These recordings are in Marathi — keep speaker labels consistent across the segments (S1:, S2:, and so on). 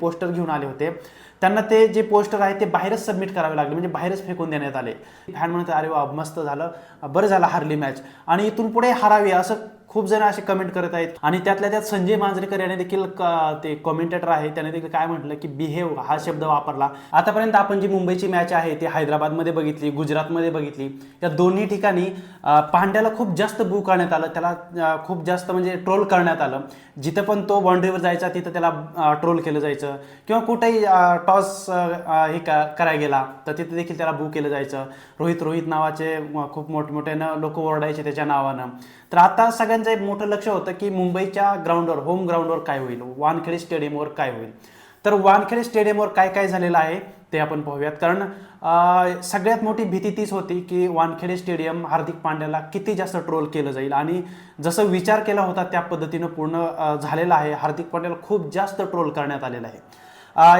S1: पोस्टर घेऊन आले होते. त्यांना ते जे पोस्टर आहे ते बाहेरच सबमिट करावे लागले म्हणजे बाहेरच फेकून देण्यात आले. फॅन म्हणत अरे वा मस्त झालं. बरं झालं हारली मॅच आणि इथून पुढे हारावी असं खूप जण असे कमेंट करत आहेत. आणि त्यातल्या त्यात संजय मांजरेकर याने देखील क- ते कॉमेंटेटर आहे त्याने देखील काय म्हटलं की बिहेव हा शब्द वापरला. आतापर्यंत आपण जी मुंबईची मॅच आहे ती हैदराबादमध्ये बघितली गुजरातमध्ये बघितली. या दोन्ही ठिकाणी पांड्याला खूप जास्त बू करण्यात आलं. त्याला खूप जास्त म्हणजे ट्रोल करण्यात आलं. जिथं पण तो बाउंड्रीवर जायचा तिथं त्याला ट्रोल केलं जायचं. किंवा कुठेही टॉस हे करायला गेला तर तिथे देखील त्याला बू केलं जायचं. रोहित रोहित नावाचे खूप मोठमोठ्यानं लोक ओरडायचे त्याच्या नावानं. तर आता सगळ्यांचं म्हणजे एक मोठं लक्ष होतं की मुंबईच्या ग्राउंडवर होम ग्राउंडवर काय होईल? वानखेडे स्टेडियमवर काय होईल? तर वानखेडे स्टेडियमवर काय काय झालेलं आहे ते आपण पाहूयात. कारण सगळ्यात मोठी भीती तीच होती की वानखेडे स्टेडियम हार्दिक पांड्याला किती जास्त ट्रोल केलं जाईल. आणि जसं विचार केला होता त्या पद्धतीनं पूर्ण झालेला झालेलं आहे हार्दिक पांड्याला खूप जास्त ट्रोल करण्यात आलेलं आहे.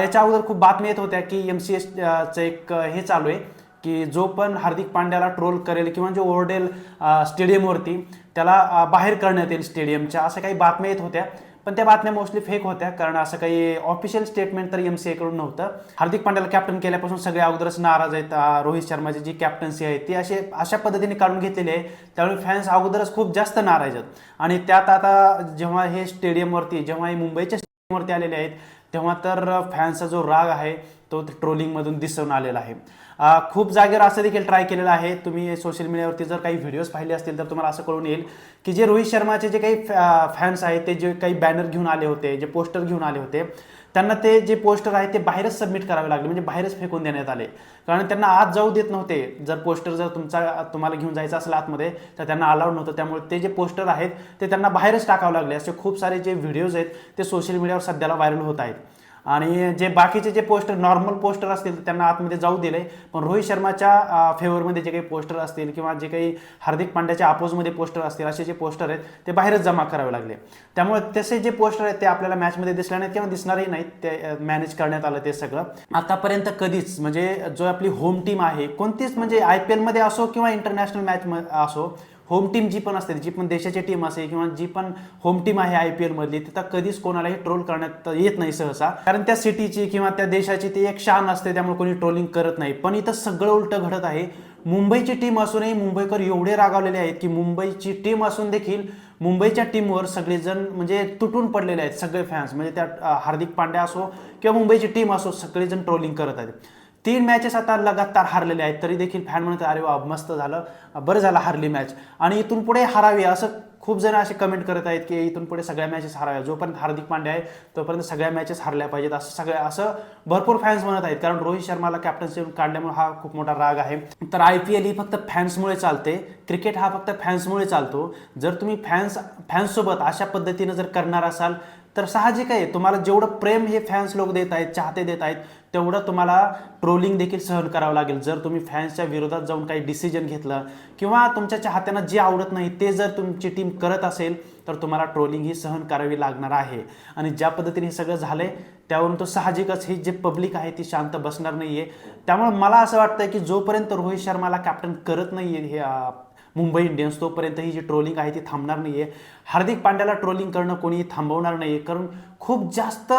S1: याच्या अगोदर खूप बातम्या येत होत्या की एम सी एसचं एक हे चालू आहे. की जो पण हार्दिक पांड्याला ट्रोल करेल किंवा जो ओरडेल स्टेडियमवरती त्याला बाहेर करण्यात येईल स्टेडियमच्या अशा काही बातम्या येत होत्या. पण त्या बातम्या मोस्टली फेक होत्या कारण असं काही ऑफिशियल स्टेटमेंट तर एम सी कडून नव्हतं. हार्दिक पांड्याला कॅप्टन केल्यापासून सगळे अगोदरच नाराज आहेत रोहित शर्माची जी कॅप्टन्सी आहे ती असे अशा पद्धतीने काढून घेतलेली आहे. त्यामुळे फॅन्स अगोदरच खूप जास्त नाराज आहेत. आणि त्यात आता जेव्हा हे स्टेडियमवरती जेव्हा हे मुंबईच्या स्टेडियमवरती आलेले आहेत तेव्हा तर फॅन्सचा जो राग आहे तो ट्रोलिंगमधून दिसून आलेला आहे. खूप जागेवर असं देखील ट्राय केलेलं आहे. तुम्ही सोशल मीडियावरती जर काही व्हिडिओज पाहिले असतील तर तुम्हाला असं कळून येईल की जे रोहित शर्माचे जे काही फॅन्स आहेत ते जे काही बॅनर घेऊन आले होते जे पोस्टर घेऊन आले होते त्यांना ते जे पोस्टर आहे ते बाहेरच सबमिट करावे लागले म्हणजे बाहेरच फेकून देण्यात आले. कारण त्यांना आत जाऊ देत नव्हते. जर पोस्टर जर तुमचा तुम्हाला घेऊन जायचं असेल आतमध्ये तर त्यांना अलाउड नव्हतं. त्यामुळे ते जे पोस्टर आहेत ते त्यांना बाहेरच टाकावं लागले. असे खूप सारे जे व्हिडिओज आहेत ते सोशल मीडियावर सध्याला व्हायरल होत आहेत. आणि जे बाकीचे जे पोस्टर नॉर्मल पोस्टर असतील त्यांना आतमध्ये जाऊ दिले पण रोहित शर्माच्या फेवरमध्ये जे काही पोस्टर असतील किंवा जे काही हार्दिक पांड्याच्या अपोजमध्ये पोस्टर असतील असे जे पोस्टर आहेत ते बाहेरच जमा करावे लागले. त्यामुळे तसे जे पोस्टर आहेत ते आपल्याला मॅचमध्ये दिसले नाहीत किंवा दिसणारही नाहीत. ते मॅनेज करण्यात आलं ते सगळं. आतापर्यंत कधीच म्हणजे जो आपली होम टीम आहे कोणतीच म्हणजे आय पी एलमध्ये असो किंवा इंटरनॅशनल मॅच असो होम टीम जी पण असते जी पण देशाची टीम असेल किंवा जी पण होम टीम आहे आय पी एलमधली तिथं कधीच कोणालाही ट्रोल करण्यात येत नाही सहसा. कारण त्या सिटीची किंवा त्या देशाची ती एक शान असते त्यामुळे कोणी ट्रोलिंग करत नाही. पण इथं सगळं उलटं घडत आहे. मुंबईची टीम असूनही मुंबईकर एवढे रागावलेले आहेत की मुंबईची टीम असून देखील मुंबईच्या टीमवर सगळेजण म्हणजे तुटून पडलेले आहेत सगळे फॅन्स म्हणजे त्या हार्दिक पांड्या असो किंवा मुंबईची टीम असो सगळेजण ट्रोलिंग करत आहेत. तीन मॅचेस आता लगातार हारलेले आहेत. तरी देखील फॅन म्हणत अरे वा मस्त झालं. बरं झालं हारली मॅच आणि इथून पुढे हारावी असं खूप जण असे कमेंट करत आहेत की इथून पुढे सगळ्या मॅचेस हाराव्या. जोपर्यंत हार्दिक पांड्या आहे तोपर्यंत सगळ्या मॅचेस हारल्या पाहिजेत असं सगळ्या असं भरपूर फॅन्स म्हणत आहेत. कारण रोहित शर्माला कॅप्टनशिप काढल्यामुळे हा खूप मोठा राग आहे. तर आय पी एल ही फक्त फॅन्समुळे चालते. क्रिकेट हा फक्त फॅन्समुळे चालतो. जर तुम्ही फॅन्स फॅन्ससोबत अशा पद्धतीनं जर करणार असाल तर साहजिक आहे. तुम्हाला जेवढं प्रेम हे फॅन्स लोक देत आहेत चाहते देत आहेत तेवढं तुम्हाला ट्रोलिंग देखील सहन करावं लागेल. जर तुम्ही फॅन्सच्या विरोधात जाऊन काही डिसिजन घेतलं किंवा तुमच्या चाहत्यांना जे आवडत नाही ते जर तुमची टीम करत असेल तर तुम्हाला ट्रोलिंग ही सहन करावी लागणार आहे. आणि ज्या पद्धतीने हे सगळं आहे त्यावरून तो साहजिकच ही जे पब्लिक आहे ती शांत बसणार नाही आहे त्यामुळे मला असं वाटतं की जोपर्यंत रोहित शर्माला कॅप्टन करत नाही आहे हे मुंबई इंडियन्स तोपर्यंत ही जी ट्रोलिंग आहे ती थांबणार नाही आहे हार्दिक पांड्याला ट्रोलिंग करणं कोणी थांबवणार नाही कारण खूप जास्त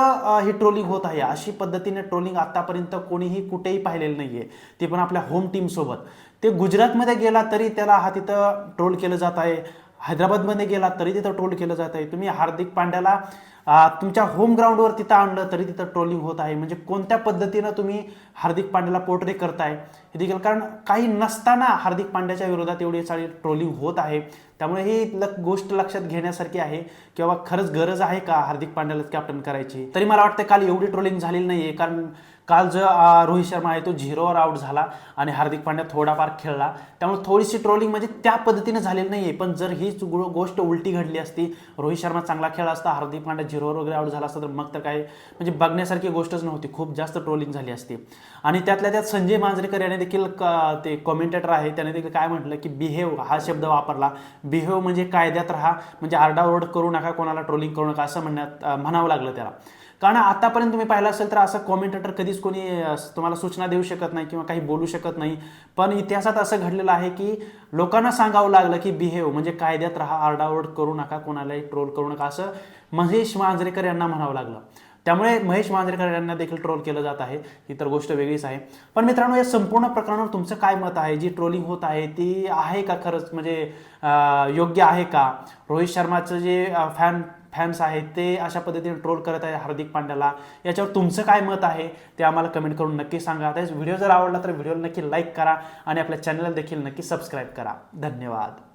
S1: ही ट्रोलिंग होत आहे. अशी पद्धतीने ट्रोलिंग आतापर्यंत कोणीही कुठेही पाहिलेलं नाही आहे ते पण आपल्या होम टीमसोबत ते गुजरातमध्ये गेला तरी त्याला हा तिथं ट्रोल केलं जात आहे. हैदराबादमध्ये गेला तरी तिथं ट्रोल केलं जात आहे. तुम्ही हार्दिक पांड्याला तुमच्या होम ग्राउंडवर तिथं आणलं तरी तिथं ट्रोलिंग होत आहे. म्हणजे कोणत्या पद्धतीनं तुम्ही हार्दिक पांड्याला पोर्ट्रे करताय हे देखील कारण काही नसताना हार्दिक पांड्याच्या विरोधात एवढी सारी ट्रोलिंग होत आहे. त्यामुळे ही लक गोष्ट लक्षात घेण्यासारखी आहे किंवा खरंच गरज आहे का हार्दिक पांड्याला कॅप्टन करायची? तरी मला वाटतं काल एवढी ट्रोलिंग झालेली नाही आहे कारण काल जो रोहित शर्मा आहे तो झिरोवर आउट झाला आणि हार्दिक पांड्या थोडाफार खेळला. त्यामुळे थोडीशी ट्रोलिंग म्हणजे त्या पद्धतीने झालेली नाही आहे पण जर ही गोष्ट उलटी घडली असती रोहित शर्मा चांगला खेळ असता हार्दिक पांड्या झिरोवर वगैरे आउट झाला असता तर मग तर काय? म्हणजे बघण्यासारखी गोष्टच नव्हती. खूप जास्त ट्रोलिंग झाली असती. आणि त्यातल्या त्यात संजय मांजरेकर याने देखील क- ते कॉमेंटेटर आहे त्याने देखील काय म्हटलं की बिहेव हा शब्द वापरला. बिहेव म्हणजे कायद्यात राहा. म्हणजे आरडाओरड करू नका कोणाला ट्रोलिंग करू नका असं म्हणण्यात म्हणावं लागलं त्याला. कारण आतापर्यंत तुम्ही पाहिलं असेल तर असं कॉमेंटेटर कधीच कोणी तुम्हाला सूचना देऊ शकत नाही किंवा काही बोलू शकत नाही. पण इतिहासात असं घडलेलं आहे की लोकांना सांगावं लागलं की बिहेव म्हणजे कायद्यात राहा आरडाओरड करू नका कोणालाही ट्रोल करू नका असं महेश मांजरेकर यांना म्हणावं लागलं. त्यामुळे महेश मांजरेकर यांना देखील ट्रोल केलं जात आहे. ही तर गोष्ट वेगळीच आहे. पण मित्रांनो या संपूर्ण प्रकरणावर तुमचं काय मत आहे? जी ट्रोलिंग होत आहे ती आहे का खरंच? म्हणजे योग्य आहे का? रोहित शर्माचं जे फॅन फॅन्स आहेत ते अशा पद्धतीने ट्रोल करत आहे हार्दिक पांड्याला. याच्यावर तुमचं काय मत आहे ते आम्हाला कमेंट करून नक्की सांगा. त्याच व्हिडिओ जर आवडला तर व्हिडिओला नक्की लाईक करा आणि आपल्या चॅनलला देखील नक्की सबस्क्राईब करा. धन्यवाद.